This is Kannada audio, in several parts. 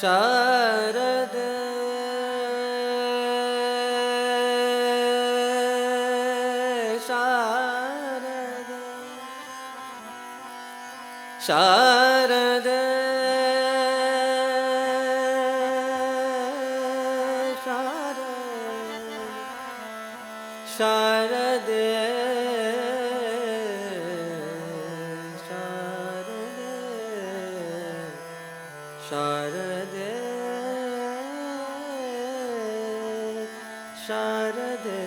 शारद शारद शारद शारद शारद शारदे शारदे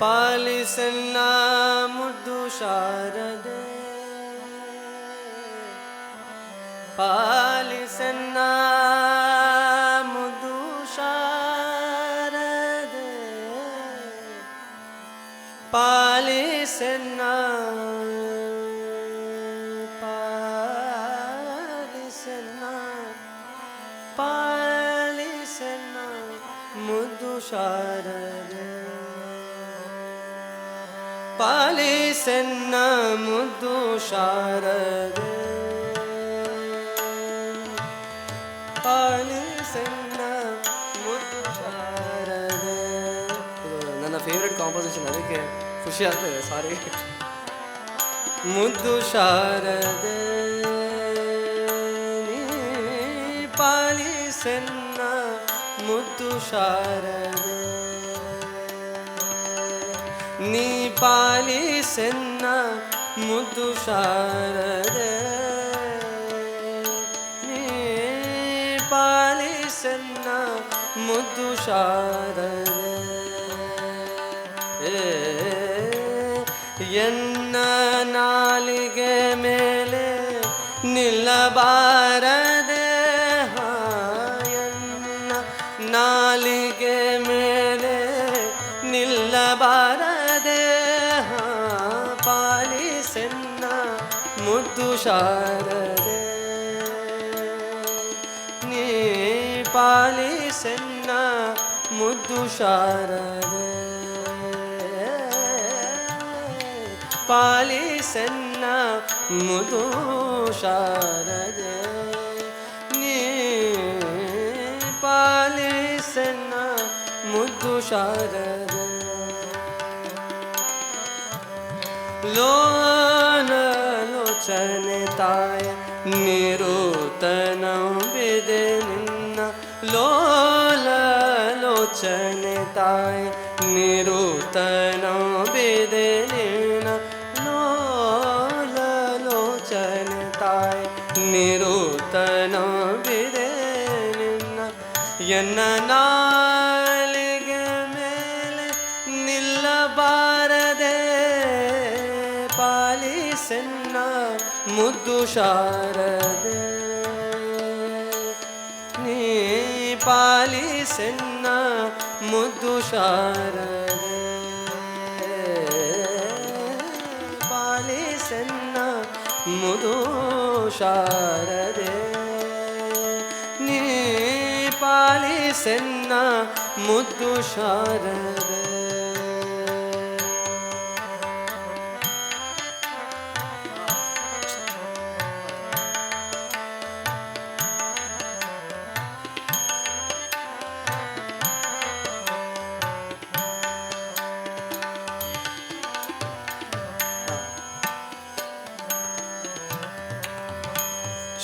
पालिसन्ना मुद्दु शारदे पालिसन्ना मुद्दु शारदे पालिसन्ना ಶಾರದೆ. ಪಾಲಿಸನ್ನ ಮುದ್ದು ಶಾರದೆ. ಪಾಲಿಸನ್ನ ಮುದ್ದು ಶಾರದ. ನನ್ನ ಫೇವ್ರೆಟ್ ಕಾಂಪೋಸಿಷನ್ ಅದಕ್ಕೆ ಖುಷಿ ಆಗ್ತದೆ ಸಾರಿ ಮುದ್ದು ಶಾರದ. ಪಾಲಿಸನ್ನ ಶಾರದೆ ನೀ ಪಾಲಿಸನ್ನ ಮುದ್ದು ಶಾರದೆ ನೀ ಪಾಲಿಸನ್ನ ಮುದ್ದು ಶಾರದೆ ಎನ್ನ ನಾಲಿಗೆ ಮೇಲೆ ನಿಲ್ಲಬಾರದೆ ಮುದ್ದು ಶಾರದೆ. ನೀ ಪಾಲಿಸೆನ್ನ ಮುದ್ದು ಶಾರದೆ. ಪಾಲಿಸೆನ್ನ ಮುದು ಶಾರದೆ. ನೀ ಪಾಲಿಸೆನ್ನ ಮುದ್ದು ಶಾರದೆ. ಲೋನ वदनताय निरोतनं विदनिन्न लोललोचनताय निरोतनं विदनिन्न लोललोचनताय निरोतनं विदनिन्न यन्नना sin ಮುದ್ದು ಶಾರದೆ. ನೀ ಪಾಲಿಸೆನ್ನ ಮುದ್ದು ಶಾರದೆ. ಪಾಲಿಸೆನ್ನ ಮುದು ಶಾರದೆ. ನೀ ಪಾಲಿಸೆನ್ನ ಮುದ್ದು ಶಾರದೆ.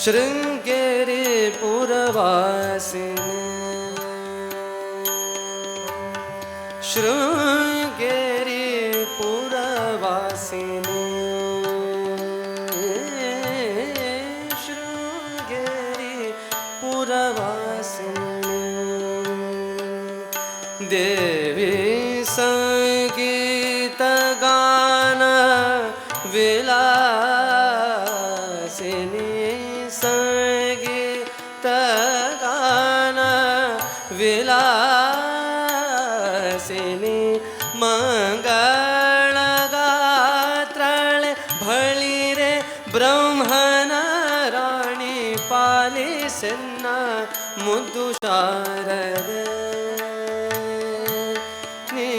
शृङ्गेरिपुरवासिन् शृङ्गेरिपुरवासिन् शृङ्गेरिपुरवासिन् देवी विलासिनी मङ्गलगात्रणे भळिरे रे राणि पालिसन्न मुद्दु शारदे। नी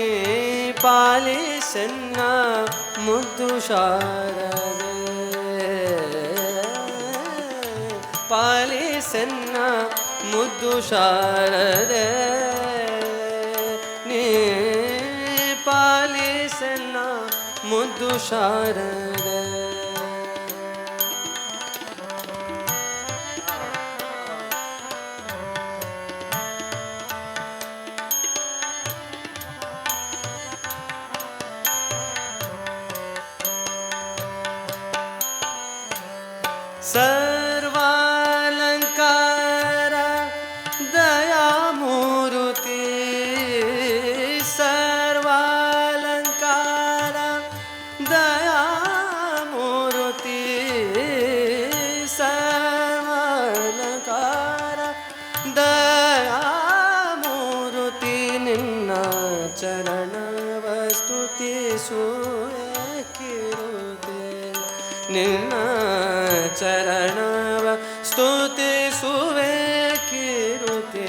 पालिसन्न मुदुषार पाली पालिसन्न ಮುದ್ದು ಶಾರದೆ ನೀ ಪಾಲಿಸಲ್ಲ ಮುದ್ದು ಶಾರದೆ. चरण स्तुति सुवे कीरुते।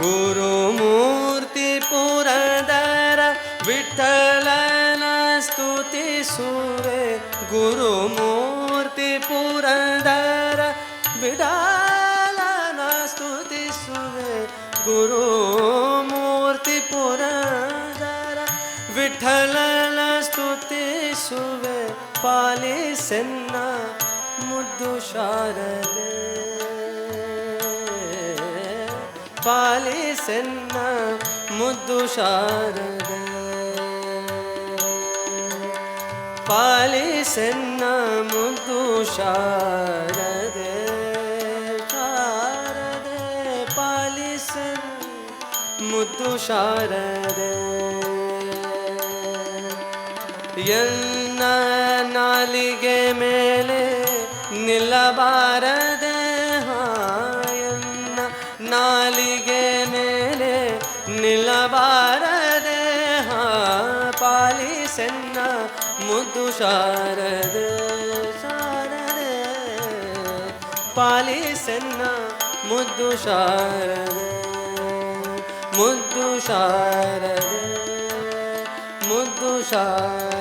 गुरुमूर्ति पुरदर विठलन स्तुति सुवे। गुरु मूर्ति पुरदर विडलन स्तुति सुवे। गुरु मूर्ति पुरदर विठलन स्तुति सुवे। ಪಾಲಿಸೆನ್ನ ಮುದ್ದು ಶಾರದೆ. ಪಾಲಿಸೆನ್ನ ಮುದ್ದು ಶಾರದೆ. ಪಾಲಿಸೆನ್ನ ಮುದ್ದು ಶಾರದೆ. ಶಾರದೆ ಪಾಲಿಸೆನ್ನ ಮುದ್ದು ಶಾರದೆ. ಎನ್ನ ನಾಲಿಗೆ ಮೇಲೆ ನಿಲ್ಲಬಾರದೆ ಹಾಯನ್ನ, ನಾಲಿಗೆ ಮೇಲೆ ನಿಲ್ಲಬಾರದೆ ಹಾ, ಪಾಲಿಸೆನ್ನ ಮುದ್ದು ಶಾರದೆ ಶಾರದೆ. ಪಾಲಿಸೆನ್ನ ಮುದ್ದು ಶಾರದೆ ಮುದ್ದು ಶಾರದೆ ಮುದ್ದು ಶಾರದೆ.